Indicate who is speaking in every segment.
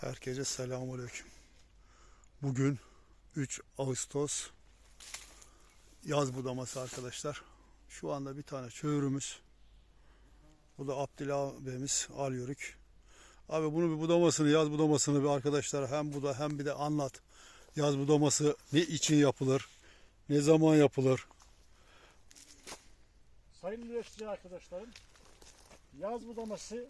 Speaker 1: Herkese selamünaleyküm. Bugün 3 Ağustos yaz budaması arkadaşlar. Şu anda bir tane çöğürümüz. Bu da Abdillah abimiz alıyoruk. Abi bunu bir budamasını, yaz budamasını bir arkadaşlara hem buda hem bir de anlat. Yaz budaması ne için yapılır? Ne zaman yapılır?
Speaker 2: Sayın üreticiler arkadaşlarım, yaz budaması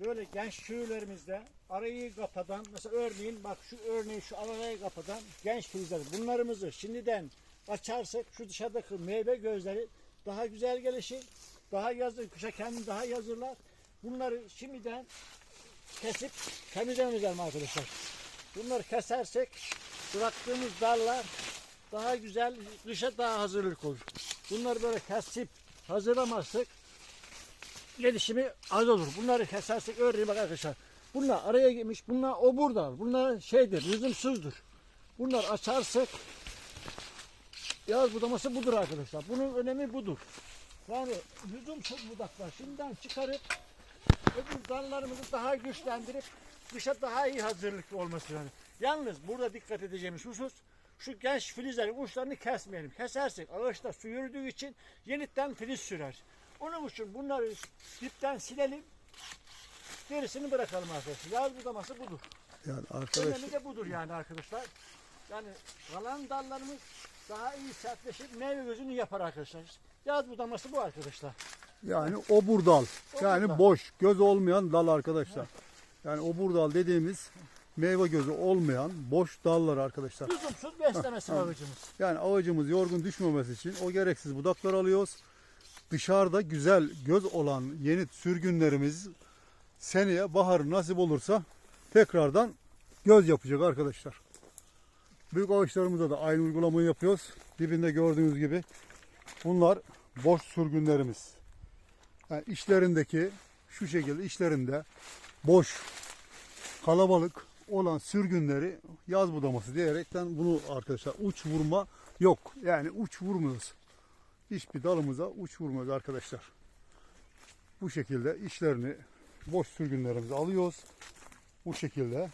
Speaker 2: böyle genç köylerimizde arayı kapadan, mesela örneğin bak şu örneği şu arayı kapadan genç filizler bunlarımızı şimdiden açarsak şu dışarıdaki meyve gözleri daha güzel gelişir, daha yazır, kışa kendini daha yazırlar. Bunları şimdiden kesip temizlememiz arkadaşlar. Bunları kesersek bıraktığımız dallar daha güzel, kışa daha hazırlık olur. Bunları böyle kesip hazırlamazsak gelişimi az olur. Bunları kesersek örneğin bak arkadaşlar. Bunlar araya girmiş. Bunlar o burada. Bunlar şeydir, lüzumsuzdur. Bunlar açarsak yaz budaması budur arkadaşlar. Bunun önemi budur. Yani lüzumsuz budaklar şimdiden çıkarıp öbür dallarımızı daha güçlendirip dışa daha iyi hazırlıklı olması lazım. Yalnız burada dikkat edeceğimiz husus şu genç filizlerin uçlarını kesmeyelim. Kesersek ağaçta su yürüdüğü için yeniden filiz sürer. Onun için bunları dipten silelim. Gerisini bırakalım arkadaşlar. Yaz budaması budur.
Speaker 1: Yani arkadaş
Speaker 2: Önemi de budur yani arkadaşlar. Yani kalan dallarımız daha iyi sertleşip meyve gözünü yapar arkadaşlar. Yaz budaması bu arkadaşlar.
Speaker 1: yani obur dal. Yani
Speaker 2: Obur dal.
Speaker 1: boş, göz olmayan dal arkadaşlar. Yani obur dal dediğimiz meyve gözü olmayan boş dallar arkadaşlar.
Speaker 2: Lüzumsuz beslemesi ağacımız.
Speaker 1: Yani ağacımız yorgun düşmemesi için o gereksiz budaklar alıyoruz. Dışarıda güzel göz olan yeni sürgünlerimiz seneye bahar nasip olursa tekrardan göz yapacak arkadaşlar. Büyük ağaçlarımızda da aynı uygulamayı yapıyoruz. Dibinde gördüğünüz gibi bunlar boş sürgünlerimiz. Yani içlerindeki şu şekilde içlerinde boş kalabalık olan sürgünleri yaz budaması diyerekten bunu arkadaşlar uç vurma yok. Yani uç vurmuyoruz. Hiçbir dalımıza uç vurmuyoruz arkadaşlar. Bu şekilde işlerini boş sürgünlerimizi alıyoruz. Bu şekilde.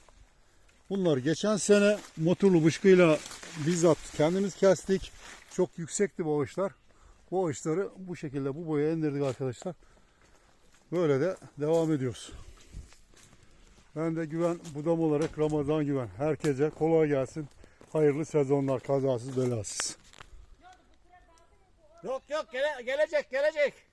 Speaker 1: Bunlar geçen sene motorlu bışkıyla bizzat kendimiz kestik. Çok yüksekti bu ağaçlar. Bu ağaçları bu şekilde bu boya indirdik arkadaşlar. Böyle de devam ediyoruz. Ben de güven budam olarak Ramazan güven. Herkese kolay gelsin. Hayırlı sezonlar kazasız belasız.
Speaker 2: Yok yok gele- gelecek gelecek.